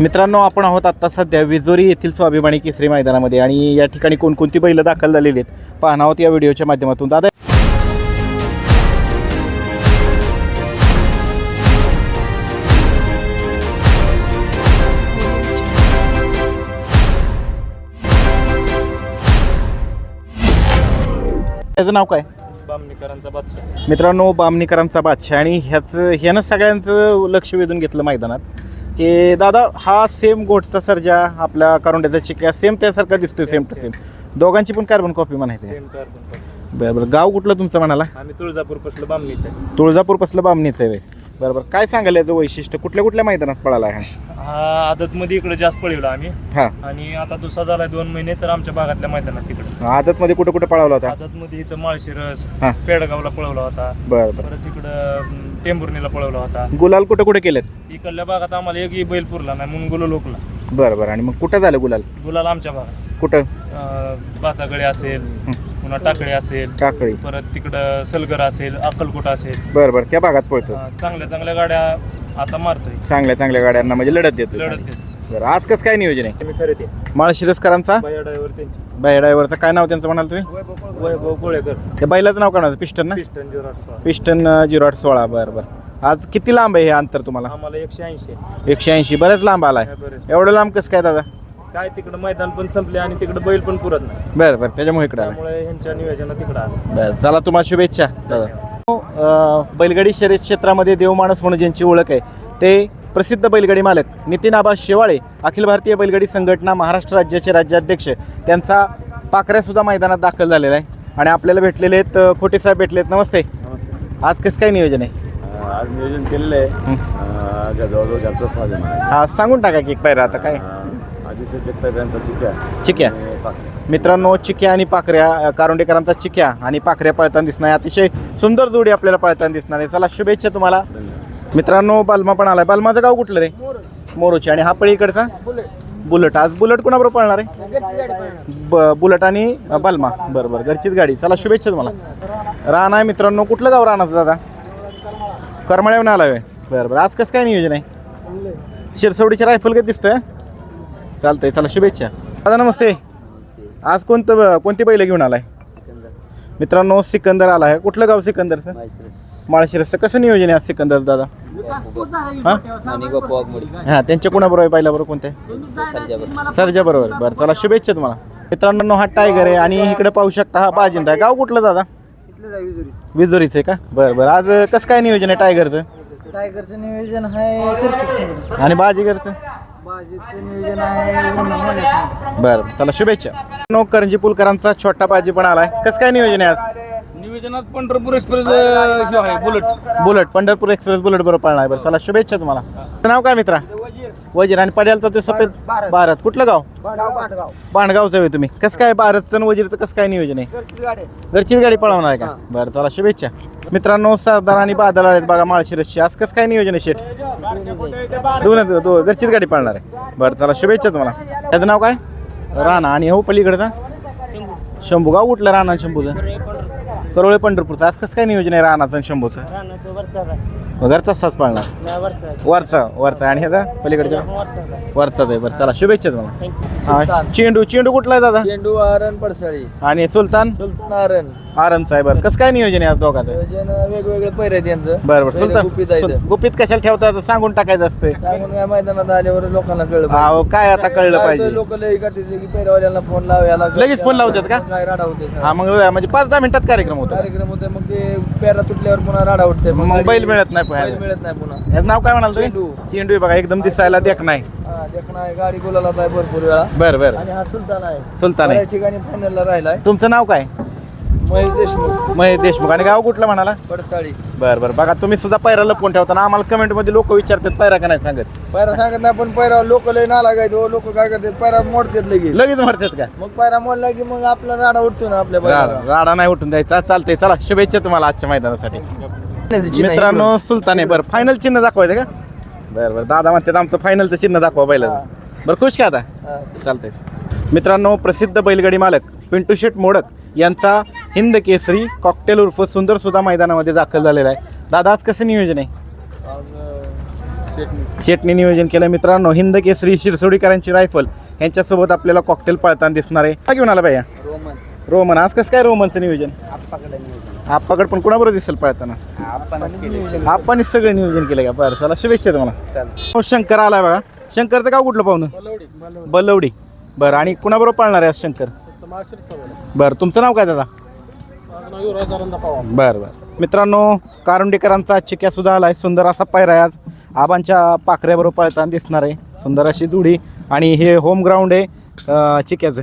मित्रांनो आपण आहोत आत्ता सध्या विजोरी येथील स्वाभिमानी केसरी मैदानामध्ये आणि या ठिकाणी कोणकोणती बैलं दाखल झालेली आहेत पाहणार आहोत या व्हिडिओच्या माध्यमातून. दादा त्याचं नाव काय? बामणीकरांचा बादशाह. मित्रांनो बामणीकरांचा बादशाह. आणि ह्याचं ह्यानं सगळ्यांचं लक्ष वेधून घेतलं मैदानात. की दादा हा सेम गोटचा सर्जा आपल्या करोंड्याचा चिक्या सेम त्यासारखा दिसतोय सेम टू सेम दोघांची पण कार्बन कॉपी म्हणायचं सेम कार्बन बरं बरं. गाव कुठलं तुमचं म्हणाला? आम्ही तुळजापूर पसलं बामणीच आहे. तुळजापूर पसलं बामणीचं आहे बरं बरं. काय सांगाल याचं वैशिष्ट्य? कुठल्या कुठल्या मैदानात पळाला आहे हा आदतमध्ये इकडे जास्त पळवला आम्ही. हां. आणि आता दुसरा झाला दोन महिने तर आमच्या भागातल्या मैदानात तिकडे. आदतमध्ये कुठं कुठं पळावला होता? आदतमध्ये इथं माळशिरस हां. पेडगावला पळवला होता. बरं बरं. परत इकडं अं, टेंभुर्णीला पळवला होता. गुलाल कुठं कुठं केलेत? इकडल्या भागात आम्हाला एकही बैल पुरला नाही म्हणून गुलो लोकला. बरं बरं. आणि मग कुठं झालं गुलाल? गुलाल आमच्या भागात. कुठं? अं, बातागडे असेल पुन्हा टाकळे असेल काकळी परत तिकडं सलगर असेल अक्कलकोट असेल. बरं बरं. त्या भागात पळतो. अं, चांगल्या चांगल्या गाड्या आता मारतोय. चांगल्या चांगल्या गाड्यांना म्हणजे लढत देतो लढत देत बरं आज कसं काय नियोजन आहे? मी खरेदी. माळशिरसकरांचा बाया ड्रायव्हर त्यांची. बाय ड्रायव्हरचं काय नाव त्यांचं म्हणाल तुम्ही? वैभव कोळेकर. त्या बैलाचं नाव काय पिस्टन ना? पिस्टन झिरो आठ सोळा. पिस्टन झिरो आठ सोळा. बरं बरं. आज किती लांब आहे हे अंतर तुम्हाला? आम्हाला एकशे ऐंशी एकशे ऐंशी. बरेच लांब आलाय. बरं एवढं लांब कसं काय दादा? काय तिकडं मैदान पण संपले आणि तिकडं बैल पण पुरत नाही. बरं बरं. त्याच्यामुळे इकडे आलं त्यामुळे ह्यांच्या नियोजनात तिकडं आलं. बरं चला तुम्हाला शुभेच्छा दादा. बैलगाडी शर्यत क्षेत्रामध्ये देवमाणूस म्हणून ज्यांची ओळख आहे ते प्रसिद्ध बैलगाडी मालक नितीन आबा शेवाळे अखिल भारतीय बैलगाडी संघटना महाराष्ट्र राज्याचे राज्याध्यक्ष त्यांचा पाकऱ्यासुद्धा मैदानात दाखल झालेला आहे. आणि आपल्याला भेटलेले आहेत खोटे साहेब भेटले आहेत. नमस्ते. आज कसं काय नियोजन आहे? आज नियोजन केलेलं आहे. जवळजवळ घरचा साधन आहे हा सांगून टाका की पायरा आता काय? जगताप यांचा चिक्या. चिक्या. मित्रांनो चिक्या आणि पाखऱ्या कारोंडेकरांचा चिक्या आणि पाखऱ्या पळताना दिसणार आहे. अतिशय सुंदर जोडी आपल्याला पळताना दिसणार आहे. चला शुभेच्छा तुम्हाला. मित्रांनो बालमा पण आलाय. बालमाचं गाव कुठलं रे? मोरोची. आणि हा पळीकडचा बुलट. आज बुलट कोणाबरोबर पळणार आहे? ब बुलट आणि बालमा. बरं बरं. घरचीच गाडी. चला शुभेच्छा तुम्हाला. राणा आहे मित्रांनो. कुठलं गाव राणाचं दादा? करमाळ्याहून आलाय होय. बरं बरं. आज कसं काय नियोजन आहे. शिरसवडीची रायफल कधी दिसतोय? चालतंय. चला शुभेच्छा. दादा नमस्ते. आज कोणतं कोणती बैल घेऊन आलाय? मित्रांनो सिकंदर आला आहे. कुठलं गाव सिकंदरचं माळशिरसचं कसं नियोजन आहे आज सिकंदर दादा? हां? हां त्यांच्या कोणाबरोबर आहे बैलाबरोबर कोणत्या सरजा बरोबर बरं चला शुभेच्छा तुम्हाला. मित्रांनो हा टायगर आहे आणि इकडे पाहू शकता हा बाजिंदा आहे. गाव कुठलं दादा? विजोरीचं आहे का? बरं बरं. आज कसं काय नियोजन आहे टायगरचं? टायगरचं नियोजन आहे आणि बाजीगरचं? बरं बरं. चला शुभेच्छा. नो करंजी पुलकरांचा छोटा बाजी पण आलाय. कसं काय नियोजन आहे आज? नियोजनात पंढरपूर एक्सप्रेस आहे bullet. Bullet Pandharpur express bullet बरोबर पळणार आहे. बरं चला शुभेच्छा तुम्हाला. नाव काय मित्रा? वजीर आणि पड्यालचा तो सफेद भारत. कुठलं गाव? बाणगावचं आहे तुम्ही. कसं काय भारतचं आणि वजीरचं कसं काय नियोजन आहे? घरचीच गाडी पळवणार आहे का? बरं चला शुभेच्छा. मित्रांनो सरदार आणि बादल आहेत बघा माळशिरसची. आज कसं काय नियोजन आहे शेट दोनच दो घरचीच गाडी पळणार आहे. बरं चला शुभेच्छा तुम्हाला. त्याचं नाव काय? राणा. आणि हो पलीकडचा? शंभू. गाव कुठलं राणा आणि शंभूचं? करोळे पंढरपूरचं. आज कसं काय नियोजन आहे आणि शंभूचं? रानाचं वरचाच आहे. घरचाच साच पाळणार. वरचा. वरचा वरचा. आणि ह्याचा? पलीकडच्या वरचाच आहे. वरचाच आहे. बरं चला शुभेच्छा तुम्हाला. हा. चेंडू चेंडू कुठला आहे दादा? चेंडू आरण पडसाळी. आणि सुलतान? सुलतान आरणचा आहे बरं कसं काय नियोजन आहे आज दोघाचं? नियोजन वेगवेगळे पैर आहेत यांचं. बरं बरं. सुलतान गुपित आहे सुल- गुपित कशाला ठेवता? आता सांगून टाकायचं असतं सांगून या मैदानात आल्यावर लोकांना कळलं अहो काय आता कळलं पाहिजे? लोक लई करते की पैरवाल्यांना फोन लाव याला लगेच phone लावतात का? काय राडा होते हा मग म्हणजे पाच दहा मिनिटात कार्यक्रम होतो. कार्यक्रम होते मग ते पेरा तुटल्यावर पुन्हा राडा उठते. मग बैल मिळत नाही बैल पाहायला. मिळत नाही पुन्हा. याचं नाव काय म्हणाल तुम्ही? चेंडू. चेंडू आहे बघा एकदम दिसायला देख नाही हा देखणं आहे. गाडी बोलायला आहे भरपूर वेळा. बरं बरं. आणि हा सुलतान आहे. सुलतान आहे. बऱ्याच ठिकाणी फायनलला राहिलाय. तुमचं नाव काय? महेश देशमुख. महेश देशमुख. आणि गाव कुठलं म्हणाला? पडसाळी. बरं बरं. बघा तुम्ही सुद्धा पैरा लपवून ठेवता ना. आम्हाला कमेंटमध्ये लोक विचारतात पैरा का नाही सांगत? पैरा सांगत नाही पण पैरा लोक लय नाला काय लोक काय करतात पैरा मोडतात लगेच. लगेच मारतात का? मग पैरा मोडला की मग आपला राडा उठतो ना आपल्या राडा नाही उठून द्यायचा. चालतंय चला. शुभेच्छा तुम्हाला आजच्या मैदानासाठी. मित्रांनो सुलतान. आहे बरं फायनल चिन्ह दाखवायचं का? बरं बरं. दादा म्हणतात आमचं फायनलचं चिन्ह दाखवा बैलाचं बरं खुश का आता? हा. चालतंय. मित्रांनो प्रसिद्ध बैलगाडी मालक पिंटू शेट मोडक यांचा हिंद केसरी कॉकटेल उर्फ सुंदर सुद्धा मैदानामध्ये दाखल झालेला आहे. दादा आज कसं नियोजन आहे? शेटने नियोजन केलं. मित्रांनो हिंद केसरी शिरसोडीकरांची रायफल. यांच्यासोबत आपल्याला कॉकटेल पळताना दिसणार आहे. काय घेऊन आला भैया. रोमन. रोमन. आज कसं काय रोमनचं नियोजन? आप्पाकडे पण कुणाबरोबर दिसेल पळताना? आपण सगळं नियोजन केलं का? बरं चला शुभेच्छा तुम्हाला. हो, शंकर आलाय बघा. शंकरचं गाव कुठलं पाहुणं बलवडी. बरं आणि कुणाबरोबर पाळणार आहे आज शंकर? बरं तुमचं नाव काय दादा? बरं बरं. मित्रांनो कारुंडेकरांचा चिक्या सुद्धा आलाय. सुंदर असा पायरा आहे आज. आबांच्या पाखऱ्याबरोबर पळताना दिसणार आहे. सुंदर अशी जुडी. आणि हे होम ग्राउंड आहे चिक्याचं.